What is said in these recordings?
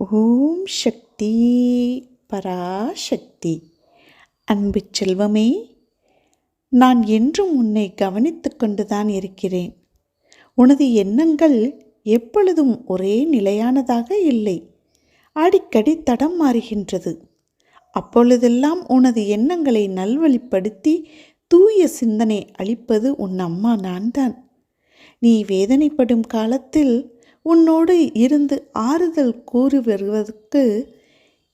ஓம் சக்தி பராசக்தி. அன்பு செல்வமே நான் என்றும் உன்னை கவனித்து கொண்டுதான் இருக்கிறேன். உனது எண்ணங்கள் எப்பொழுதும் ஒரே நிலையானதாக இல்லை. அடிக்கடி தடம் மாறுகின்றது. அப்பொழுதெல்லாம் உனது எண்ணங்களை நல்வழிப்படுத்தி தூய சிந்தனை அளிப்பது உன் அம்மா நான் தான் நீ வேதனைப்படும் காலத்தில் உன்னோடு இருந்து ஆறுதல் கூறி வருவதற்கு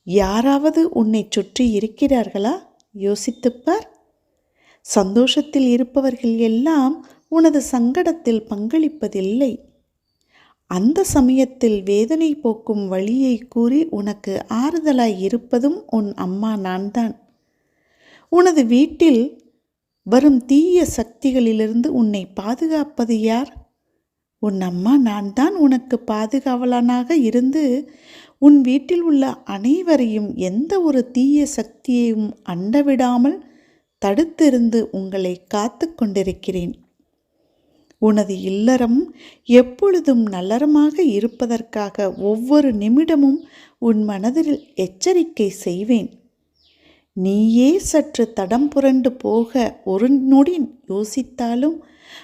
யாராவது உன்னை சுற்றி இருக்கிறார்களா? யோசித்துப்பார். சந்தோஷத்தில் இருப்பவர்கள் எல்லாம் உனது சங்கடத்தில் பங்களிப்பதில்லை. அந்த சமயத்தில் வேதனை போக்கும் வழியை கூறி உனக்கு ஆறுதலாய் இருப்பதும் உன் அம்மா நான் தான் உனது வீட்டில் வரும் தீய சக்திகளிலிருந்து உன்னை பாதுகாப்பது யார்? உன் அம்மா நான் தான் உனக்கு பாதுகாவலனாக இருந்து உன் வீட்டில் உள்ள அனைவரையும் எந்த ஒரு தீய சக்தியையும் அண்டவிடாமல் தடுத்திருந்து உங்களை காத்து கொண்டிருக்கிறேன். உனது இல்லறம் எப்பொழுதும் நல்லறமாக இருப்பதற்காக ஒவ்வொரு நிமிடமும் உன் மனதில் எச்சரிக்கை செய்வேன். நீயே சற்று தடம் புரண்டு போக ஒரு நொடி யோசித்தாலும்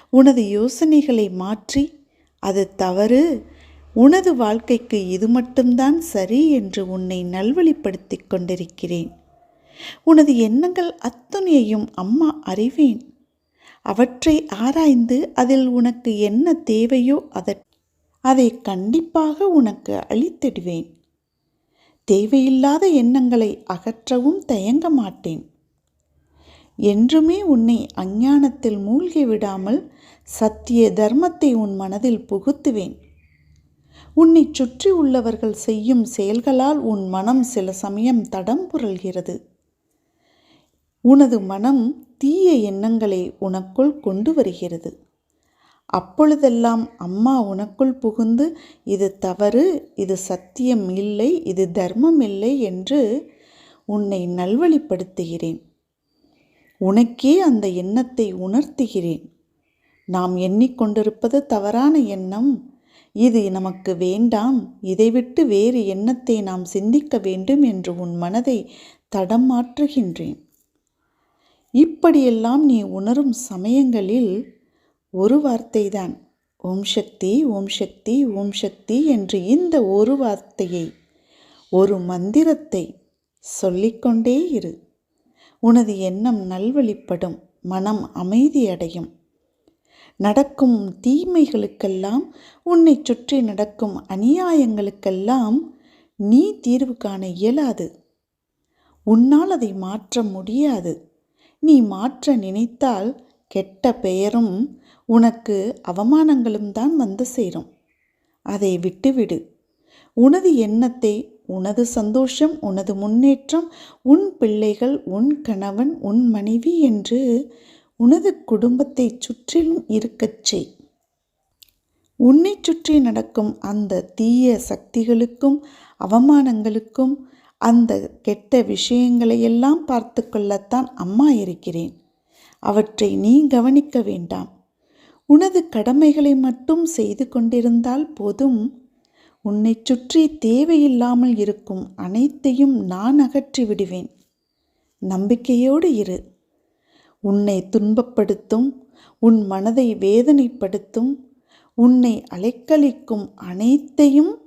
உனது யோசனைகளை மாற்றி அது தவறு. உனது வாழ்க்கைக்கு இது மட்டும்தான் சரி என்று உன்னை நல்வழிப்படுத்தி கொண்டிருக்கிறேன். உனது எண்ணங்கள் அத்துணையையும் அம்மா அறிவேன். அவற்றை ஆராய்ந்து அதில் உனக்கு என்ன தேவையோ அதை அதை கண்டிப்பாக உனக்கு அளித்திடுவேன். தேவையில்லாத எண்ணங்களை அகற்றவும் தயங்க மாட்டேன். என்றுமே உன்னை அஞ்ஞானத்தில் மூழ்கி விடாமல் சத்திய தர்மத்தை உன் மனதில் புகுத்துவேன். உன்னை சுற்றி உள்ளவர்கள் செய்யும் செயல்களால் உன் மனம் சில சமயம் தடம் புரள்கிறது. உனது மனம் தீய எண்ணங்களை உனக்குள் கொண்டு வருகிறது. அப்பொழுதெல்லாம் அம்மா உனக்குள் புகுந்து இது தவறு இது சத்தியம் இல்லை இது தர்மம் இல்லை என்று உன்னை நல்வழிப்படுத்துகிறேன். உனக்கே அந்த எண்ணத்தை உணர்த்துகிறேன். நாம் எண்ணிக்கொண்டிருப்பது தவறான எண்ணம். இது நமக்கு வேண்டாம். இதை விட்டு வேறு எண்ணத்தை நாம் சிந்திக்க வேண்டும் என்று உன் மனதை தடம் மாற்றுகின்றேன். இப்படியெல்லாம் நீ உணரும் சமயங்களில் ஒரு வார்த்தைதான். ஓம் சக்தி ஓம் சக்தி ஓம் சக்தி என்று இந்த ஒரு வார்த்தையை ஒரு மந்திரத்தை சொல்லிக்கொண்டே இரு. உனது எண்ணம் நல்வழிப்படும் மனம் அமைதியடையும். நடக்கும் தீமைகளுக்கெல்லாம் உன்னை சுற்றி நடக்கும் அநியாயங்களுக்கெல்லாம் நீ தீர்வு காண இயலாது. உன்னால் அதை மாற்ற முடியாது. நீ மாற்ற நினைத்தால் கெட்ட பெயரும் உனக்கு அவமானங்களும் தான் வந்து சேரும். அதை விட்டுவிடு. உனது எண்ணத்தை உனது சந்தோஷம் உனது முன்னேற்றம் உன் பிள்ளைகள் உன் கணவன் உன் மனைவி என்று உனது குடும்பத்தை சுற்றிலும் இருக்கச் செய். உன்னை சுற்றி நடக்கும் அந்த தீய சக்திகளுக்கும் அவமானங்களுக்கும் அந்த கெட்ட விஷயங்களையெல்லாம் பார்த்து கொள்ளத்தான் அம்மா இருக்கிறேன். அவற்றை நீ கவனிக்க வேண்டாம். உனது கடமைகளை மட்டும் செய்து கொண்டிருந்தால் போதும். உன்னை சுற்றி தேவையில்லாமல் இருக்கும் அனைத்தையும் நான் அகற்றி விடுவேன். நம்பிக்கையோடு இரு. உன்னை துன்பப்படுத்தும் உன் மனதை வேதனைப்படுத்தும் உன்னை அலைக்கழிக்கும் அனைத்தையும்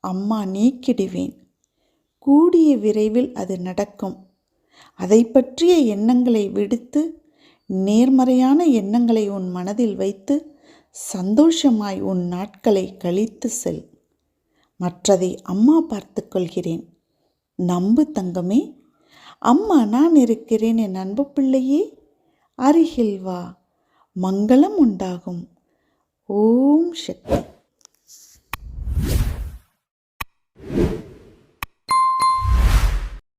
அம்மா நீக்கிடுவேன். கூடிய விரைவில் அது நடக்கும். அதை பற்றிய எண்ணங்களை விடுத்து நேர்மறையான எண்ணங்களை உன் மனதில் வைத்து சந்தோஷமாய் உன் நாட்களை கழித்து செல். மற்றதை அம்மா பார்த்து கொள்கிறேன். நம்பு தங்கமே அம்மா நான் இருக்கிறேன் என் அன்பு பிள்ளையே அருகில் வா மங்களம் உண்டாகும். ஓம் சக்தி.